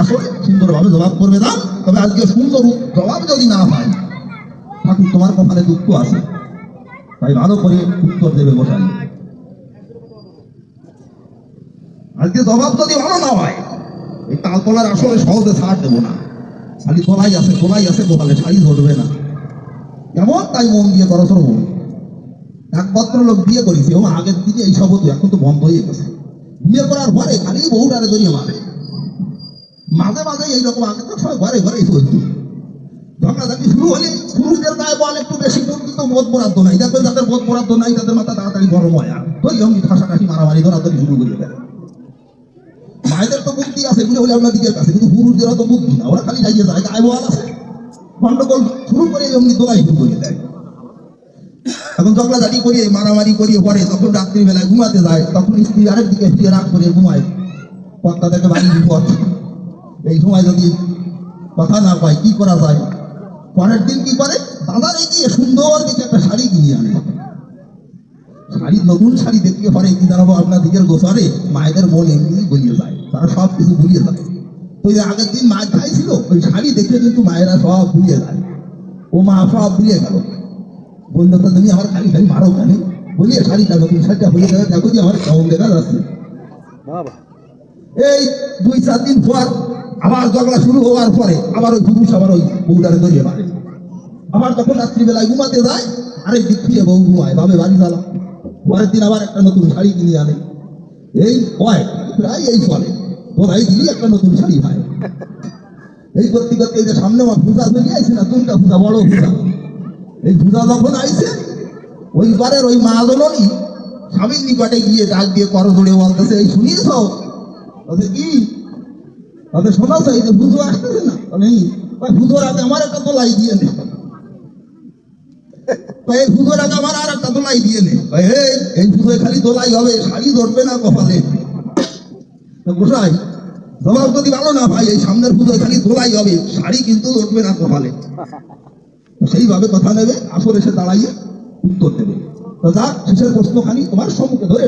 আসলে সুন্দরভাবে জবাব করবে না, তবে আজকে সুন্দর জবাব যদি না হয়, ঠাকুর তোমার কপালে দুঃখ আছে। তাই ভালো করে উত্তর দেবে বসাই আজকে জবাব যদি ভালো না হয়, এই তালতলার আসলে সহজে ছাড় দেবো না। খালি তোলাই আছে তোলাই আছে দোকানে শাড়ি ধরবে না। কেমন তাই মন দিয়ে একমাত্র লোক বিয়ে করেছে এবং আগের দিকে এই হতো, এখন তো বন্ধ হয়ে গেছে। বিয়ে করার পরে খালি বহুটারে জড়িয়ে মারে। মাঝে মাঝে এইরকম আগে তো সবাই ঘরে ঘরেই চলতো ঝগড়াঝাটি শুরু হলে পুরুষদের গায়ে বল একটু বেশি, কিন্তু বোধ বরাদ্দ নাই। দেখবেন যাদের বোধ বরাদ্দ নাই, তাদের মাথা তাড়াতাড়ি গরম হয় আর। তো এরকম ঠাসাঠাসি, মারামারি ধরাধরি শুরু করে দেয়। মায়েদের তো বুদ্ধি আছে, এগুলো হলে আপনার দিকের কাছে, কিন্তু পুরুষদের তো বুদ্ধি না। ওরা খালি যাইয়ে যায়, গায়ে বল আছে। গন্ডগোল শুরু করে এমনি দোলাই শুরু করে দেয়। এখন ঝগড়াঝাটি করিয়ে, মারামারি করিয়ে পরে তখন রাত্রিবেলায় ঘুমাতে যায়, তখন স্ত্রী আরেক দিকে ফিরে রাগ করে ঘুমায়। কর্তা থেকে বাড়ি বিপদ এই সময় যদি কথা না পায় কি করা যায়? পরের দিন কি করে? দাদার এগিয়ে সুন্দর দিকে একটা শাড়ি কিনে আনে। শাড়ি নতুন শাড়ি পারে কি জানাব আপনার দিকের গোসারে মায়েদের মন এমনি গলিয়ে যায়। তারা সব কিছু ভুলিয়ে যায় ওই যে আগের দিন খাইছিল ওই শাড়ি দেখে কিন্তু মায়েরা সব ভুলিয়ে যায়। ও মা সব ভুলিয়ে গেল। বলল তো তুমি আমার খালি খালি মারো কেন? শাড়িটা নতুন শাড়িটা হয়ে গেলে দেখো যে আমার কেমন দেখা যাচ্ছে। এই দুই চার দিন পর আবার ঝগড়া শুরু হওয়ার পরে আবার ওই পুরুষ আবার ওই বউটারে ধরিয়ে মারে। আবার যখন রাত্রিবেলায় ঘুমাতে যায় আরে দিক ফিরে বউ ঘুমায় ভাবে বাড়ি জ্বালা পরের দিন আবার একটা নতুন শাড়ি কিনে আনে। এই হয়, প্রায় এই ফলে তোরাই দিলি একটা নতুন শাড়ি হয়। এই করতে করতে এই যে সামনে আমার পূজা চলে আইছে না দুর্গা পূজা? বড় পূজা। এই পূজা যখন আইছে ওই বারের ওই মা জননী স্বামীর নিকটে গিয়ে ডাক দিয়ে করো জুড়ে বলতেছে, এই শুনিয়েছ কি? চাই যে আসতেছে না। আগে আমার একটা দোলাই দিয়ে নে। আগে আমার আর একটা দোলাই দিয়ে নে। এই খালি দোলাই হবে, শাড়ি ধরবে না কপালে। গোসাই জবাব যদি ভালো না ভাই এই সামনের পুজোয় খালি দোলাই হবে, শাড়ি কিন্তু ধরবে না কপালে। সেইভাবে কথা নেবে আসলে সে দাঁড়াইয়ে উত্তর দেবে। যাক, শেষের প্রশ্নখানি তোমার সম্মুখে ধরে